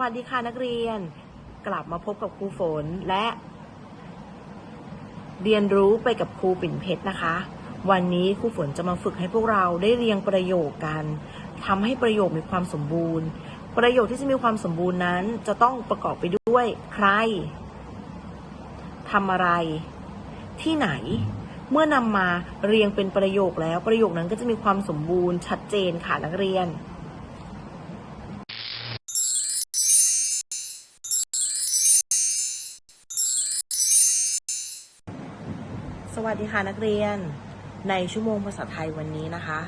วัสดีค่ะนักเรียน กลับมาพบกับครูฝนและ เรียนรู้ไปกับครูปิ่นเพชรนะคะ วันนี้ครูฝนจะมาฝึกให้พวกเราได้เรียงประโยคกันทำให้ประโยคมีความสมบูรณ์ ประโยคที่จะมีความสมบูรณ์นั้น จะต้องประกอบไปด้วยใครทำอะไร ที่ไหน เมื่อนำมาเรียงเป็นประโยคแล้วประโยคนั้นก็จะมีความสมบูรณ์ชัดเจนค่ะนักเรียน วัสดีค่ะนักเรียน ในชั่วโมงภาษาไทยวันนี้นะคะ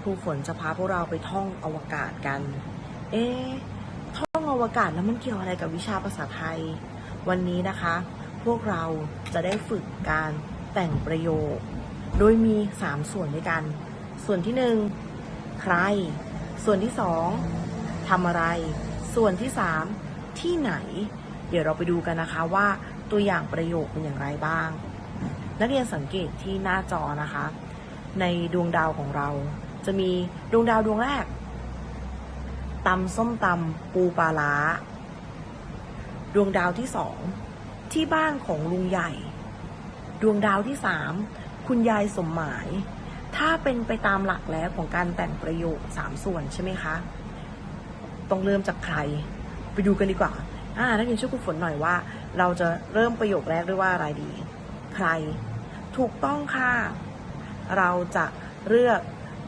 ครูฝนจะพาพวกเราไปท่องอวกาศกัน เอ๊ท่องอวกาศแล้วมันเกี่ยวอะไรกับวิชาภาษาไทย วันนี้นะคะ พวกเราจะได้ฝึกการแต่งประโยค โดยมี 3 ส่วนด้วยกัน ส่วนที่ 1 ใคร ส่วนที่ 2ทำอะไร ส่วนที่ 3 ที่ไหน เดี๋ยวเราไปดูกันนะคะว่าตัวอย่างประโยคเป็นอย่างไรบ้าง นักเรียนสังเกตที่หน้าจอนะคะ ในดวงดาวของเรา จะมีดวงดาวดวงแรกตำส้มตำปูปลาล้า ดวงดาวที่สองที่บ้านของลุงใหญ่ ดวงดาวที่สามคุณยายสมหมาย ถ้าเป็นไปตามหลักแล้วของการแต่งประโยคสามส่วนใช่ไหมคะ ต้องเริ่มจากใคร ไปดูกันดีกว่าอ่านักเรียนช่วยครูฝนหน่อยว่า เราจะเริ่มประโยคแรกด้วยว่าอะไรดี ใคร ถูกต้องค่ะ เราจะเลือก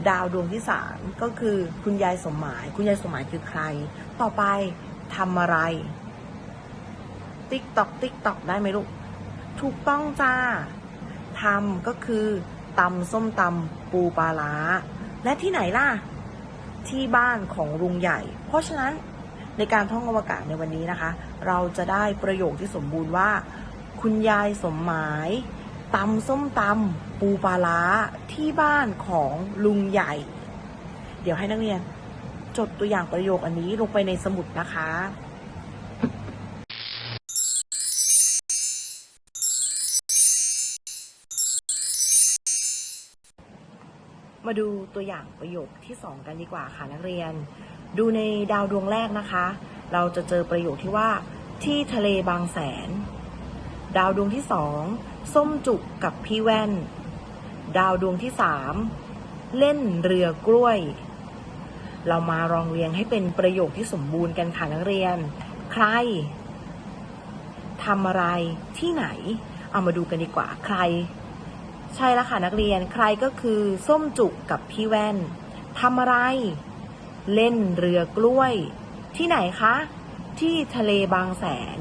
ดาวดวงที่สามก็คือคุณยายสมหมาย คุณยายสมหมายคือใคร ต่อไปทำอะไร ติ๊กตอกติ๊กตอกได้ไหมลูก ถูกต้องจ้าทำก็คือตำส้มตำปูปลาล้า และที่ไหนล่ะ ที่บ้านของลุงใหญ่ เพราะฉะนั้นในการท่องอวกาศในวันนี้นะคะ เราจะได้ประโยคที่สมบูรณ์ว่า คุณยายสมหมายตำส้มตำปูปลาล้าที่บ้านของลุงใหญ่ เดี๋ยวให้นักเรียน จดตัวอย่างประโยคอันนี้ลงไปในสมุดนะคะ มาดูตัวอย่างประโยคที่สองกันดีกว่าค่ะนักเรียน ดูในดาวดวงแรกนะคะ เราจะเจอประโยคที่ว่าที่ทะเลบางแสน ดาวดวงที่สองส้มจุกกับพี่แว่น ดาวดวงที่สามเล่นเรือกล้วย เรามารองเรียงให้เป็นประโยคที่สมบูรณ์กันค่ะนักเรียน ใครทำอะไรที่ไหน เอามาดูกันดีกว่าใคร ใช่แล้วค่ะนักเรียนใครก็คือส้มจุกกับพี่แว่นทำอะไร เล่นเรือกล้วย ที่ไหนคะ ที่ทะเลบางแสน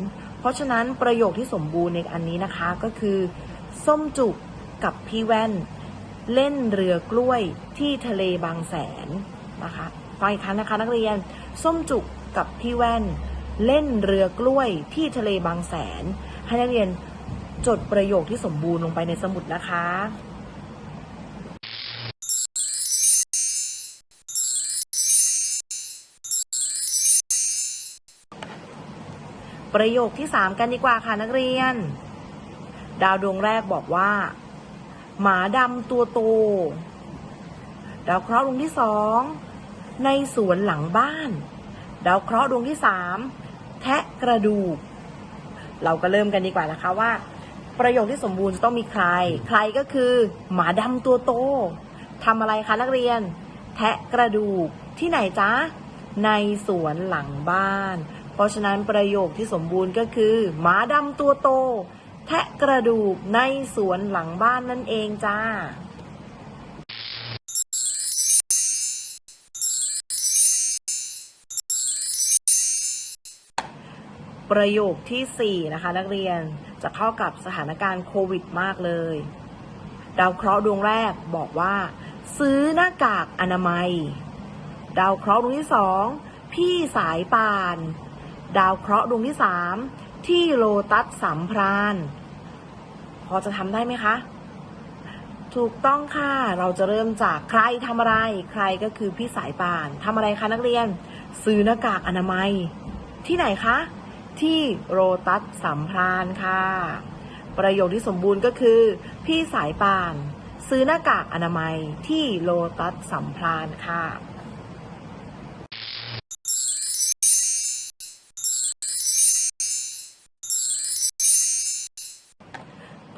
ราะฉะนั้นประโยคที่สมบูรณ์ในอันนี้นะคะก็คือ ส้มจุกกับพี่แว่น เล่นเรือกล้วยที่ทะเลบางแสนนะคะฟังอีกครั้งนะคะนักเรียน ส้มจุกกับพี่แว่น เล่นเรือกล้วยที่ทะเลบางแสน ให้นักเรียนจดประโยคที่สมบูรณ์ลงไปในสมุดนะคะ ประโยคที่สามกันดีกว่าค่ะนักเรียน ดาวดวงแรกบอกว่า หมาดำตัวโต ดาวเคราะห์ดวงที่สองในสวนหลังบ้าน ดาวเคราะห์ดวงที่สามแทะกระดูก เราก็เริ่มกันดีกว่านะคะว่า ประโยคที่สมบูรณ์จะต้องมีใคร ใครก็คือ หมาดำตัวโตทำอะไรคะนักเรียน แทะกระดูกที่ไหนจ๊ะในสวนหลังบ้าน เพราะฉะนั้นประโยคที่สมบูรณ์ก็คือ หมาดำตัวโต แทะกระดูกในสวนหลังบ้านนั่นเองจ้า ประโยคที่ 4 นะคะนักเรียนจะเข้ากับสถานการณ์โควิดมากเลย ดาวเคราะห์ดวงแรกบอกว่า ซื้อหน้ากากอนามัย ดาวเคราะห์ดวงที่สองพี่สายปาน ดาวเคราะห์ดวงที่สามที่โลตัสสัมพรานพอจะทำได้ไหมคะ ถูกต้องค่ะ เราจะเริ่มจากใครทำอะไร ใครก็คือพี่สายป่านทำอะไรคะนักเรียน ซื้อหน้ากากอนามัย ที่ไหนคะ ที่โรตัสสัมพรานค่ะ ประโยคที่สมบูรณ์ก็คือ พี่สายป่าน ซื้อหน้ากากอนามัยที่โลตัสสัมพรานค่ะ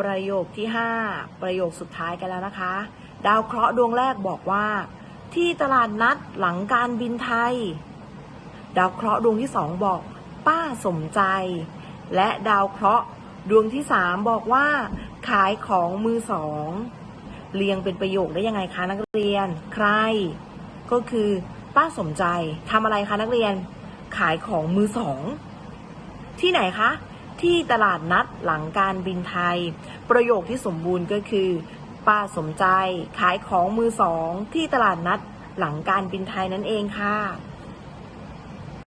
ประโยคที่ 5 ประโยคสุดท้ายกันแล้วนะคะ ดาวเคราะห์ดวงแรกบอกว่า ที่ตลาดนัดหลังการบินไทย ดาวเคราะห์ดวงที่สองบอก ป้าสมใจ และดาวเคราะห์ดวงที่สามบอกว่า ขายของมือสองเรียงเป็นประโยคได้ยังไงคะนักเรียน ใคร ก็คือป้าสมใจทำอะไรคะนักเรียน ขายของมือสอง ที่ไหนคะ ที่ตลาดนัดหลังการบินไทย ประโยคที่สมบูรณ์ก็คือ ป้าสมใจขายของมือสอง ที่ตลาดนัดหลังการบินไทยนั่นเองค่ะ